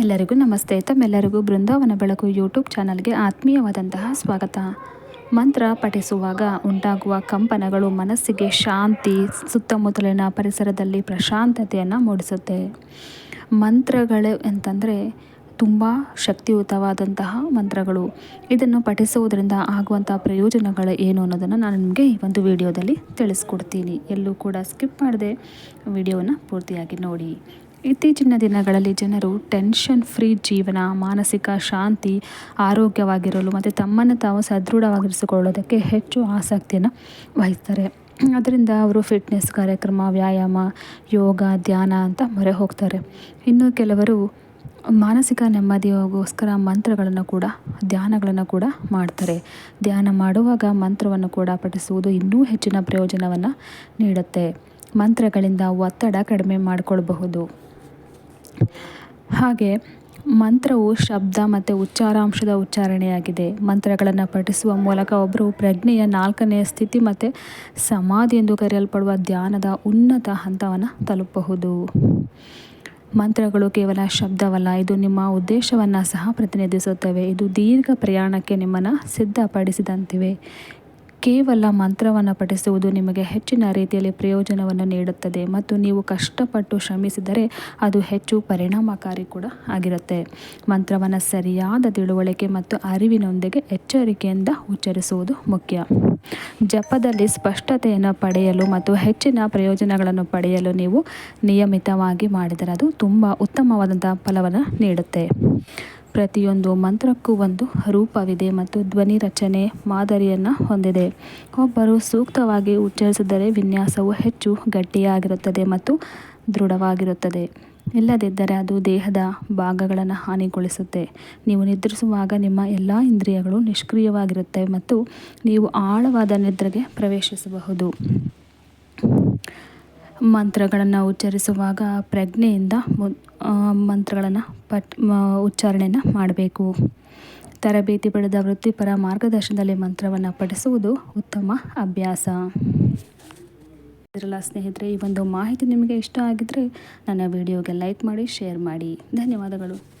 ಎಲ್ಲರಿಗೂ ನಮಸ್ತೆ. ತಮ್ಮೆಲ್ಲರಿಗೂ ಬೃಂದಾವನ ಬೆಳಕು ಯೂಟ್ಯೂಬ್ ಚಾನಲ್ಗೆ ಆತ್ಮೀಯವಾದಂತಹ ಸ್ವಾಗತ. ಮಂತ್ರ ಪಠಿಸುವಾಗ ಉಂಟಾಗುವ ಕಂಪನಗಳು ಮನಸ್ಸಿಗೆ ಶಾಂತಿ, ಸುತ್ತಮುತ್ತಲಿನ ಪರಿಸರದಲ್ಲಿ ಪ್ರಶಾಂತತೆಯನ್ನು ಮೂಡಿಸುತ್ತೆ. ಮಂತ್ರಗಳು ಅಂತಂದರೆ ತುಂಬ ಶಕ್ತಿಯುತವಾದಂತಹ ಮಂತ್ರಗಳು. ಇದನ್ನು ಪಠಿಸುವುದರಿಂದ ಆಗುವಂಥ ಪ್ರಯೋಜನಗಳು ಏನು ಅನ್ನೋದನ್ನು ನಾನು ನಿಮಗೆ ಈ ಒಂದು ವಿಡಿಯೋದಲ್ಲಿ ತಿಳಿಸ್ಕೊಡ್ತೀನಿ. ಎಲ್ಲೂ ಕೂಡ ಸ್ಕಿಪ್ ಮಾಡದೆ ವಿಡಿಯೋನ ಪೂರ್ತಿಯಾಗಿ ನೋಡಿ. ಇತ್ತೀಚಿನ ದಿನಗಳಲ್ಲಿ ಜನರು ಟೆನ್ಷನ್ ಫ್ರೀ ಜೀವನ, ಮಾನಸಿಕ ಶಾಂತಿ, ಆರೋಗ್ಯವಾಗಿರಲು ಮತ್ತು ತಮ್ಮನ್ನು ತಾವು ಸದೃಢವಾಗಿರಿಸಿಕೊಳ್ಳೋದಕ್ಕೆ ಹೆಚ್ಚು ಆಸಕ್ತಿಯನ್ನು ವಹಿಸ್ತಾರೆ. ಅದರಿಂದ ಅವರು ಫಿಟ್ನೆಸ್ ಕಾರ್ಯಕ್ರಮ, ವ್ಯಾಯಾಮ, ಯೋಗ, ಧ್ಯಾನ ಅಂತ ಮೊರೆ ಹೋಗ್ತಾರೆ. ಇನ್ನು ಕೆಲವರು ಮಾನಸಿಕ ನೆಮ್ಮದಿಗೋಸ್ಕರ ಮಂತ್ರಗಳನ್ನು ಕೂಡ, ಧ್ಯಾನಗಳನ್ನು ಕೂಡ ಮಾಡ್ತಾರೆ. ಧ್ಯಾನ ಮಾಡುವಾಗ ಮಂತ್ರವನ್ನು ಕೂಡ ಪಠಿಸುವುದು ಇನ್ನೂ ಹೆಚ್ಚಿನ ಪ್ರಯೋಜನವನ್ನು ನೀಡುತ್ತೆ. ಮಂತ್ರಗಳಿಂದ ಒತ್ತಡ ಕಡಿಮೆ ಮಾಡಿಕೊಳ್ಬಹುದು. ಹಾಗೆ ಮಂತ್ರವು ಶಬ್ದ ಮತ್ತು ಉಚ್ಚಾರಾಂಶದ ಉಚ್ಚಾರಣೆಯಾಗಿದೆ. ಮಂತ್ರಗಳನ್ನು ಪಠಿಸುವ ಮೂಲಕ ಒಬ್ಬರು ಪ್ರಜ್ಞೆಯ ನಾಲ್ಕನೆಯ ಸ್ಥಿತಿ ಮತ್ತು ಸಮಾಧಿ ಎಂದು ಕರೆಯಲ್ಪಡುವ ಧ್ಯಾನದ ಉನ್ನತ ಹಂತವನ್ನು ತಲುಪಬಹುದು. ಮಂತ್ರಗಳು ಕೇವಲ ಶಬ್ದವಲ್ಲ, ಇದು ನಿಮ್ಮ ಉದ್ದೇಶವನ್ನು ಸಹ ಪ್ರತಿನಿಧಿಸುತ್ತವೆ. ಇದು ದೀರ್ಘ ಪ್ರಯಾಣಕ್ಕೆ ನಿಮ್ಮನ್ನು ಸಿದ್ಧಪಡಿಸಿದಂತಿವೆ. ಕೇವಲ ಮಂತ್ರವನ್ನು ಪಠಿಸುವುದು ನಿಮಗೆ ಹೆಚ್ಚಿನ ರೀತಿಯಲ್ಲಿ ಪ್ರಯೋಜನವನ್ನು ನೀಡುತ್ತದೆ ಮತ್ತು ನೀವು ಕಷ್ಟಪಟ್ಟು ಶ್ರಮಿಸಿದರೆ ಅದು ಹೆಚ್ಚು ಪರಿಣಾಮಕಾರಿ ಕೂಡ ಆಗಿರುತ್ತೆ. ಮಂತ್ರವನ್ನು ಸರಿಯಾದ ತಿಳುವಳಿಕೆ ಮತ್ತು ಅರಿವಿನೊಂದಿಗೆ ಎಚ್ಚರಿಕೆಯಿಂದ ಉಚ್ಚರಿಸುವುದು ಮುಖ್ಯ. ಜಪದಲ್ಲಿ ಸ್ಪಷ್ಟತೆಯನ್ನು ಪಡೆಯಲು ಮತ್ತು ಹೆಚ್ಚಿನ ಪ್ರಯೋಜನಗಳನ್ನು ಪಡೆಯಲು ನೀವು ನಿಯಮಿತವಾಗಿ ಮಾಡಿದರೆ ಅದು ತುಂಬ ಉತ್ತಮವಾದಂಥ ಫಲವನ್ನು ನೀಡುತ್ತೆ. ಪ್ರತಿಯೊಂದು ಮಂತ್ರಕ್ಕೂ ಒಂದು ರೂಪವಿದೆ ಮತ್ತು ಧ್ವನಿ ರಚನೆ ಮಾದರಿಯನ್ನು ಹೊಂದಿದೆ. ಒಬ್ಬರು ಸೂಕ್ತವಾಗಿ ಉಚ್ಚರಿಸಿದರೆ ವಿನ್ಯಾಸವು ಹೆಚ್ಚು ಗಟ್ಟಿಯಾಗಿರುತ್ತದೆ ಮತ್ತು ದೃಢವಾಗಿರುತ್ತದೆ. ಇಲ್ಲದಿದ್ದರೆ ಅದು ದೇಹದ ಭಾಗಗಳನ್ನು ಹಾನಿಗೊಳಿಸುತ್ತೆ. ನೀವು ನಿದ್ರಿಸುವಾಗ ನಿಮ್ಮ ಎಲ್ಲ ಇಂದ್ರಿಯಗಳು ನಿಷ್ಕ್ರಿಯವಾಗಿರುತ್ತವೆ ಮತ್ತು ನೀವು ಆಳವಾದ ನಿದ್ರೆಗೆ ಪ್ರವೇಶಿಸಬಹುದು. ಮಂತ್ರಗಳನ್ನು ಉಚ್ಚರಿಸುವಾಗ ಪ್ರಜ್ಞೆಯಿಂದ ಮಂತ್ರಗಳನ್ನು ಪಟ್ ಉಚ್ಚಾರಣೆಯನ್ನು ಮಾಡಬೇಕು. ತರಬೇತಿ ಪಡೆದ ವೃತ್ತಿಪರ ಮಾರ್ಗದರ್ಶನದಲ್ಲಿ ಮಂತ್ರವನ್ನು ಪಠಿಸುವುದು ಉತ್ತಮ ಅಭ್ಯಾಸ. ಇದರಲ್ಲ ಸ್ನೇಹಿತರೆ, ಈ ಒಂದು ಮಾಹಿತಿ ನಿಮಗೆ ಇಷ್ಟ ಆಗಿದ್ದರೆ ನನ್ನ ವಿಡಿಯೋಗೆ ಲೈಕ್ ಮಾಡಿ, ಶೇರ್ ಮಾಡಿ. ಧನ್ಯವಾದಗಳು.